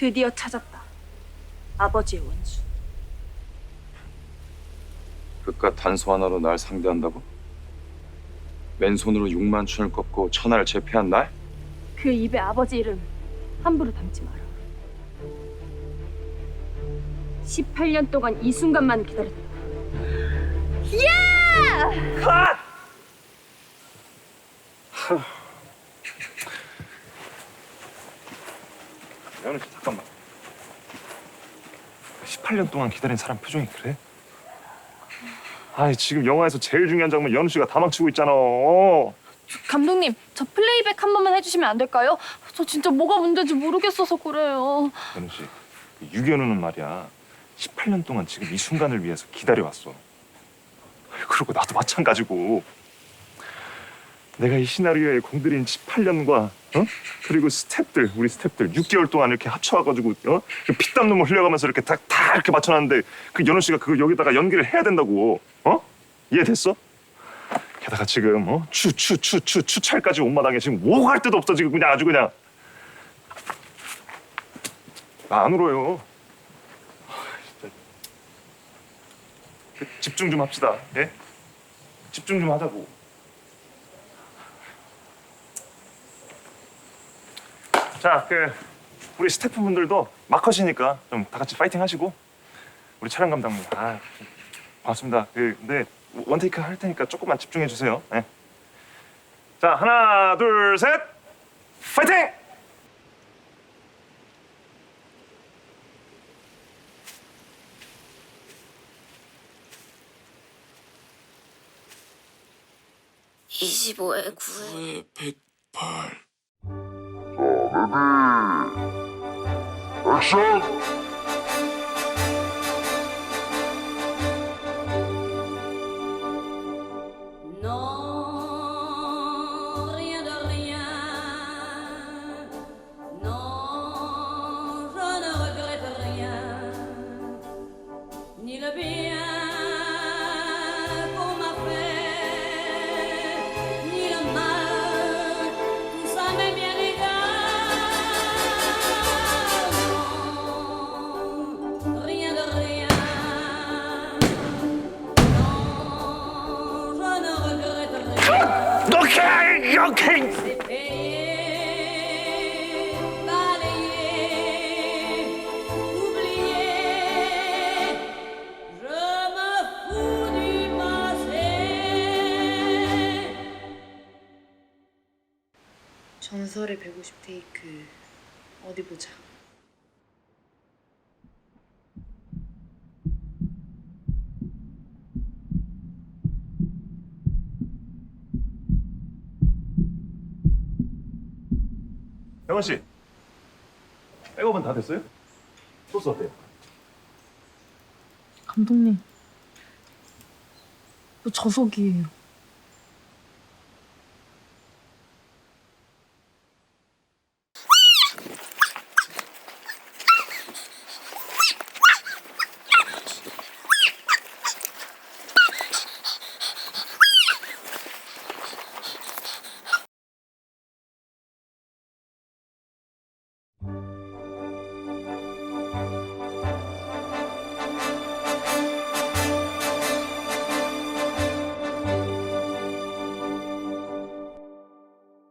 드디어 찾았다. 아버지의 원수. 그깟 단소 하나로 날 상대한다고? 맨손으로 6만 춘을 꺾고 천하를 제패한 날? 그 입에 아버지 이름 함부로 담지 마라. 18년 동안 이 순간만 기다렸다. 연우 씨 잠깐만. 18년 동안 기다린 사람 표정이 그래? 아이 지금 영화에서 제일 중요한 장면 연우 씨가 다 망치고 있잖아. 어. 감독님, 저 플레이백 한 번만 해주시면 안 될까요? 저 진짜 뭐가 문제인지 모르겠어서 그래요. 연우 씨, 그 유견우는 말이야. 18년 동안 지금 이 순간을 위해서 기다려왔어. 그리고 나도 마찬가지고. 내가 이 시나리오에 공들인 18년과 어? 그리고 스탭들 우리 스탭들 6개월 동안 이렇게 합쳐와가지고 어? 그 피땀 눈물 흘려가면서 이렇게 다, 다 이렇게 맞춰놨는데 그 연우 씨가 그걸 여기다가 연기를 해야 된다고 어? 이해됐어? 게다가 지금 어? 추추추추 추찰까지 온 마당에 지금 오갈 데도 없어 지금 그냥 아주 그냥 나 안 울어요. 아. 그 집중 좀 합시다. 예? 집중 좀 하자고. 자, 그 우리 스태프분들도 마커시니까 좀 다 같이 파이팅 하시고 우리 촬영 감독님, 아 고맙습니다. 그 근데 원테이크 할 테니까 조금만 집중해 주세요. 네. 자, 하나, 둘, 셋, 파이팅! 25에 9회 108我的我说。No 이, 오케이. C'est payé, balayé, oublié. Je me fous du passé. 전설의 150 테이크 어디 보자. 영원 씨, 백업은 다 됐어요? 소스 어때요? 감독님, 뭐 저속이에요.